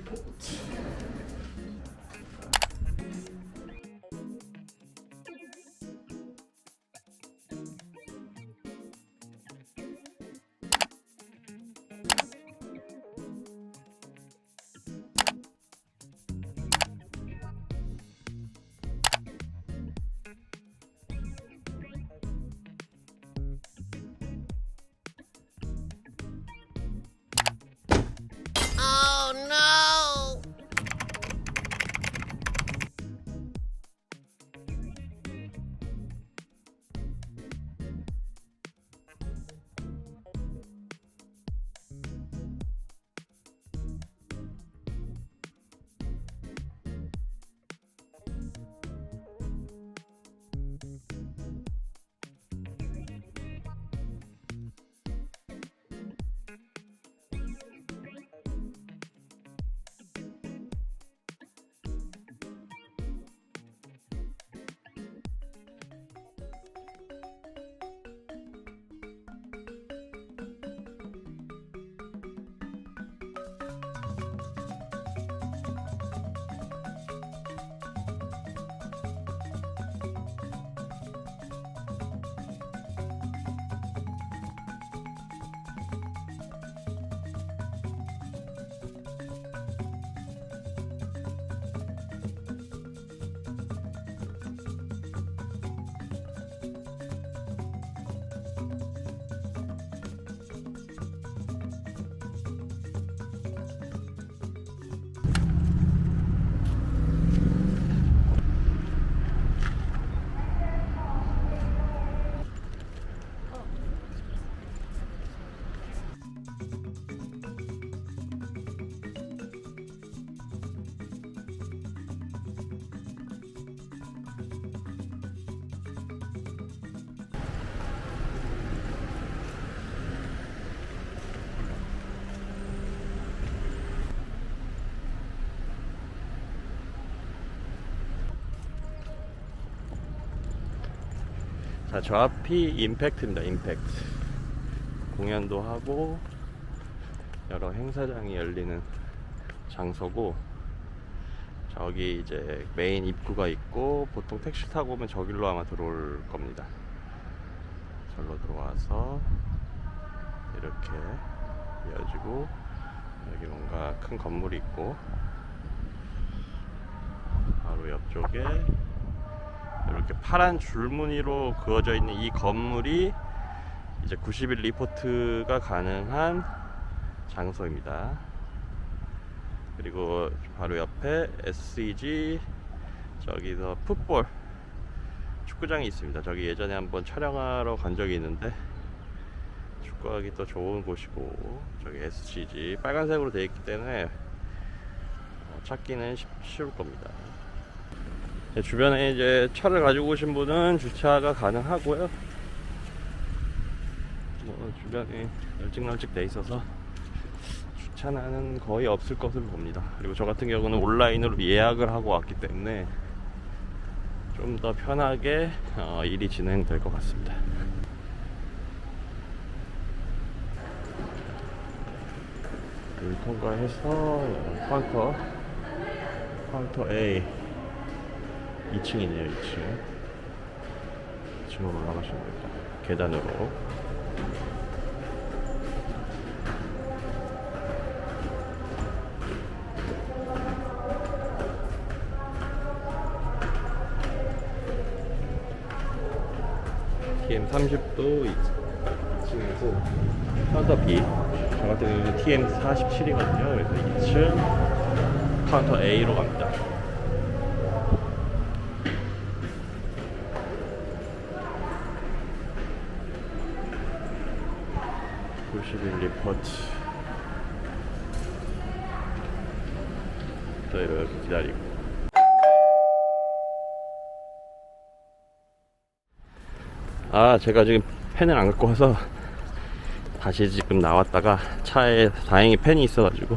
put 자, 저 앞이 임팩트입니다. 임팩트. 공연도 하고 여러 행사장이 열리는 장소고 저기 이제 메인 입구가 있고 보통 택시 타고 오면 저길로 아마 들어올 겁니다. 절로 들어와서 이렇게 이어지고 여기 뭔가 큰 건물이 있고 바로 옆쪽에 이렇게 파란 줄무늬로 그어져 있는 이 건물이 이제 90일 리포트가 가능한 장소입니다. 그리고 바로 옆에 SCG 저기서 풋볼 축구장이 있습니다. 저기 예전에 한번 촬영하러 간 적이 있는데 축구하기 또 좋은 곳이고 저기 SCG 빨간색으로 되어 있기 때문에 어, 찾기는 쉽, 쉬울 겁니다. 네, 주변에 이제 차를 가지고 오신 분은 주차가 가능하고요. 뭐 주변에 널찍널찍 돼 있어서 주차는 거의 없을 것으로 봅니다. 그리고 저 같은 경우는 온라인으로 예약을 하고 왔기 때문에 좀 더 편하게 어, 일이 진행될 것 같습니다. 여기 통과해서 카운터 카운터 A 2층이네요, 2층. 2층으로 올라가시면 됩니다. 계단으로. TM 30도 2층이고, 카운터 B. 저 같은 경우는 TM 47이거든요. 그래서 2층 카운터 A로 갑니다. 90일 리포트 또 이렇게 기다리고. 아 제가 지금 펜을 안 갖고 와서 다시 지금 나왔다가 차에 다행히 펜이 있어가지고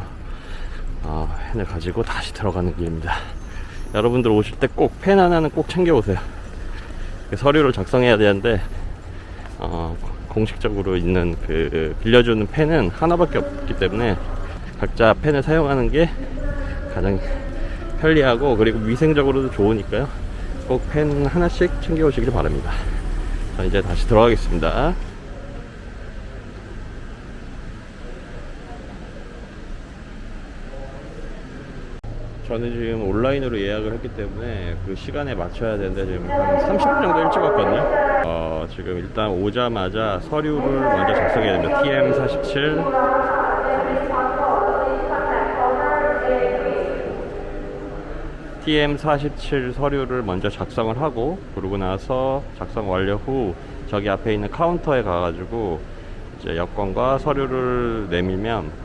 어, 펜을 가지고 다시 들어가는 길입니다. 여러분들 오실 때 꼭 펜 하나는 꼭 챙겨 오세요. 서류를 작성해야 되는데 어, 공식적으로 있는 그 빌려주는 펜은 하나밖에 없기 때문에 각자 펜을 사용하는 게 가장 편리하고 그리고 위생적으로도 좋으니까요. 꼭 펜 하나씩 챙겨 오시길 바랍니다. 자, 이제 다시 들어가겠습니다. 저는 지금 온라인으로 예약을 했기 때문에 그 시간에 맞춰야 되는데 지금 한 30분 정도 일찍 왔거든요. 어, 지금 일단 오자마자 서류를 먼저 작성해야 됩니다. TM47 TM47 서류를 먼저 작성을 하고 그러고 나서 작성 완료 후 저기 앞에 있는 카운터에 가가지고 이제 여권과 서류를 내밀면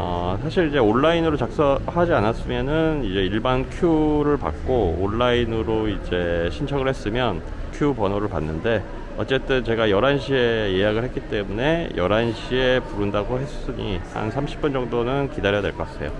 어, 사실 이제 온라인으로 작성하지 않았으면은 이제 일반 큐를 받고 온라인으로 이제 신청을 했으면 큐 번호를 받는데 어쨌든 제가 11시에 예약을 했기 때문에 11시에 부른다고 했으니 한 30분 정도는 기다려야 될 것 같아요.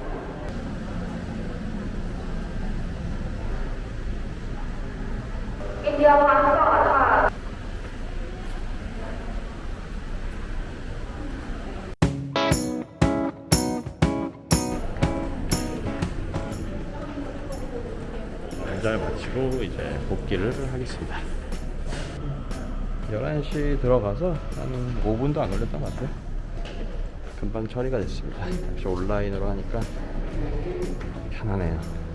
연장을 마치고 이제 복귀를 하겠습니다. 11시 들어가서 한 5분도 안 걸렸던 것 같아요. 금방 처리가 됐습니다. 역시 온라인으로 하니까 편하네요.